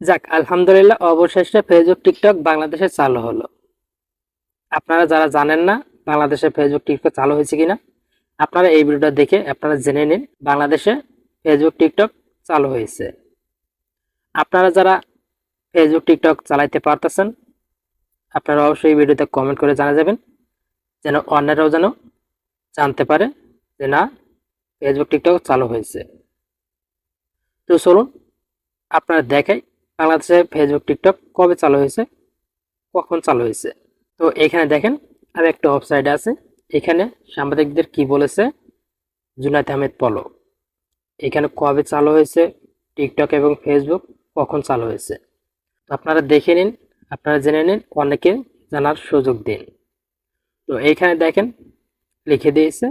যাক, আলহামদুলিল্লাহ, অবশেষে ফেসবুক টিকটক বাংলাদেশে চালু হলো। আপনারা যারা জানেন না বাংলাদেশে ফেসবুক টিকটক চালু হয়েছে কিনা, আপনারা এই ভিডিওটা দেখে আপনারা জেনে নিন বাংলাদেশে ফেসবুক টিকটক চালু হয়েছে। আপনারা যারা ফেসবুক টিকটক চালাইতে পারতেছেন, আপনারা অবশ্যই এই ভিডিওতে কমেন্ট করে জানা যাবেন, যেন অন্যরাও যেন জানতে পারে যে না ফেসবুক টিকটক চালু হয়েছে। তো চলুন, আপনারা দেখাই বাংলাদেশে ফেসবুক টিকটক কবে চালু হয়েছে? কখন চালু হয়েছে? তো এখানে দেখেন আর একটা ওয়েবসাইট আছে। এখানে সাংবাদিকদের কি বলেছে? জুনাইদ আহমেদ পলো এখানে কবে চালু হয়েছে? টিকটক এবং ফেসবুক কখন চালু হয়েছে? তো আপনারা দেখে নিন, আপনারা জেনে নিন, অনেকে জানার সুযোগ দিন। তো এইখানে দেখেন লিখে দিয়েছে,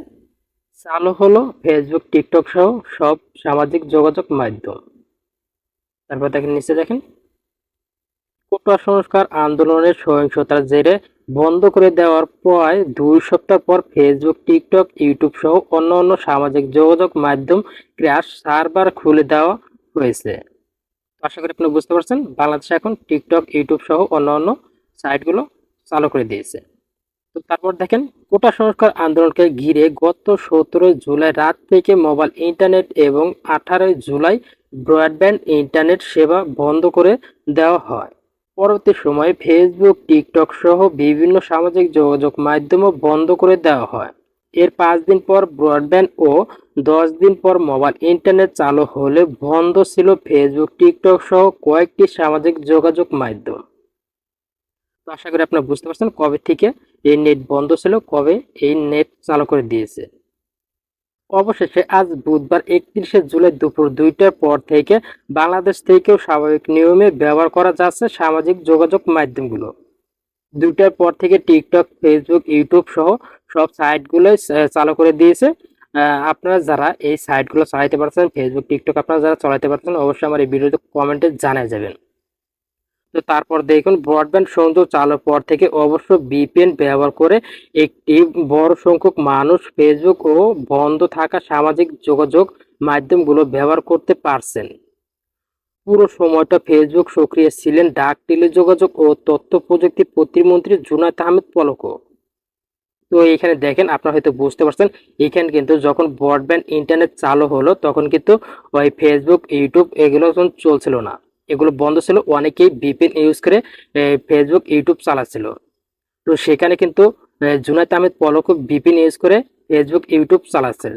চালু হলো ফেসবুক টিকটক সহ সব সামাজিক যোগাযোগ মাধ্যম। তারপর দেখেন, নিচে দেখেন। কোটা সংস্কার আন্দোলনের সহিংসতার জেরে বন্ধ করে দেওয়ার প্রায় দুই সপ্তাহ পর ফেসবুক টিকটক ইউটিউব সহ অন্য অন্য সামাজিক যোগাযোগ মাধ্যম ক্র্যাশ সার্ভার খুলে দেওয়া হয়েছে। আশা করি আপনি বুঝতে পারছেন, বাংলাদেশে এখন টিকটক ইউটিউব সহ অন্য অন্য সাইটগুলো চালু করে দিয়েছে। তো তারপর দেখেন কোটা সংস্কার আন্দোলনকে ঘিরে গত সতেরোই জুলাই রাত থেকে মোবাইল, ইন্টারনেট এবং আঠারোই জুলাই ব্রডব্যান্ড ইন্টারনেট সেবা বন্ধ করে দেওয়া হয়। পরবর্তী সময়ে ফেসবুক টিকটক সহ বিভিন্ন সামাজিক যোগাযোগ মাধ্যমও বন্ধ করে দেওয়া হয়। এর পাঁচ দিন পর ব্রডব্যান্ড ও দশ দিন পর মোবাইল ইন্টারনেট চালু হলে বন্ধ ছিল ফেসবুক টিকটক সহ কয়েকটি সামাজিক যোগাযোগ মাধ্যম। তো আশা করি আপনারা বুঝতে পারছেন কবে থেকে এই নেট বন্ধ ছিল, কবে এই নেট চালু করে দিয়েছে। অবশেষে আজ বুধবার একত্রিশে জুলাই দুপুর দুইটার পর থেকে বাংলাদেশ থেকেও স্বাভাবিক নিয়মে ব্যবহার করা যাচ্ছে সামাজিক যোগাযোগ মাধ্যমগুলো। দুইটার পর থেকে টিকটক, ফেসবুক, ইউটিউব সহ সব সাইটগুলোই চালু করে দিয়েছে। আপনারা যারা এই সাইটগুলো চালাতে পারছেন, ফেসবুক, টিকটক, আপনারা যারা চালাতে পারছেন, অবশ্যই আমার এই ভিডিওতে কমেন্টে জানিয়ে যাবেন। তো তারপর দেখুন ব্রডব্যান্ড সংযোগ চালুর পর থেকে অবশ্য বিপিএন ব্যবহার করে একটি বড় সংখ্যক মানুষ ফেসবুক ও বন্ধ থাকা সামাজিক যোগাযোগ মাধ্যমগুলো ব্যবহার করতে পারছেন। পুরো সময়টা ফেসবুক সক্রিয় ছিলেন ডাক, টেলিযোগাযোগ ও তথ্য প্রযুক্তি প্রতিমন্ত্রী জুনায়দ আহমেদ পলকও তো এখানে দেখেন, আপনারা হয়তো বুঝতে পারছেন, এখানে কিন্তু যখন ব্রডব্যান্ড ইন্টারনেট চালু হলো, তখন কিন্তু ওই ফেসবুক ইউটিউব এগুলো চলছিল না। এগুলো বন্ধ ছিল। অনেকেই ভিপিএন ইউজ করে ফেসবুক ইউটিউব চালাচ্ছিল। তো সেখানে কিন্তু এ, জুনায়েদ আহমেদ পলক ভিপিএন ইউজ করে ফেসবুক ইউটিউব চালাচ্ছিল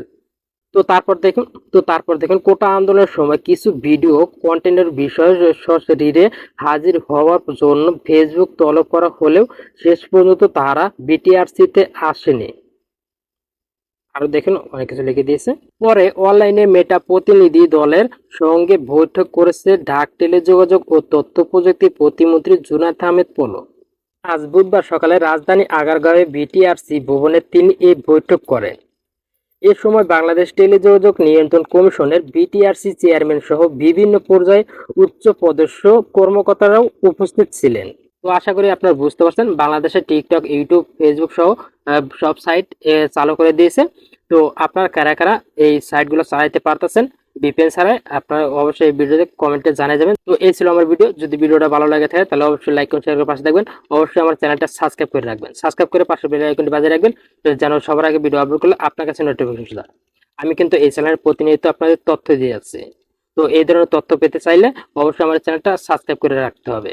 তো তারপর দেখুন তো তারপর দেখুন কোটা আন্দোলনের সময় কিছু ভিডিও কন্টেন্টের বিষয় সশরীরে হাজির হওয়ার জন্য ফেসবুক তলব করা হলেও শেষ পর্যন্ত তারা বিটিআরসিতে আসেনি। আরও দেখুন, অনেক কিছু লিখে দিয়েছে। পরে অনলাইনে মেটা প্রতিনিধি দলের সঙ্গে বৈঠক করেছে ডাক টেলিযোগাযোগ ও তথ্য প্রযুক্তি প্রতিমন্ত্রী জুনাত আহমেদ পোলো। আজ বুধবার সকালে রাজধানী আগারগাঁওয়ে বিটিআরসি ভবনে তিনি এই বৈঠক করেন। এ সময় বাংলাদেশ টেলিযোগাযোগ নিয়ন্ত্রণ কমিশনের বিটিআরসি চেয়ারম্যান সহ বিভিন্ন পর্যায়ে উচ্চ পদস্থ কর্মকর্তারাও উপস্থিত ছিলেন। তো আশা করি আপনারা বুঝতে পারছেন, বাংলাদেশে টিকটক ইউটিউব ফেসবুক সহ সব সাইট চালু করে দিয়েছে। তো আপনারা কারা কারা এই সাইটগুলো চালাইতে পারতেছেন ভিপিএন ছাড়াই, আপনারা অবশ্যই এই ভিডিওতে কমেন্টে জানিয়ে যাবেন। তো এই ছিল আমার ভিডিও যদি ভিডিওটা ভালো লাগে থাকে, তাহলে অবশ্যই লাইক করুন শেয়ার করে পাশে থাকবেন। অবশ্যই আমার চ্যানেলটা সাবস্ক্রাইব করে রাখবেন। সাবস্ক্রাইব করে পাশে বেল আইকনটি বাজিয়ে রাখবেন যেন সবার আগে ভিডিও আপলোড করলে আপনার কাছে নোটিফিকেশন যায় আমি কিন্তু এই চ্যানেলের প্রতিনিয়ত আপনাদের তথ্য দিয়ে যাচ্ছি। তো এই ধরনের তথ্য পেতে চাইলে অবশ্যই আমার চ্যানেলটা সাবস্ক্রাইব করে রাখতে হবে।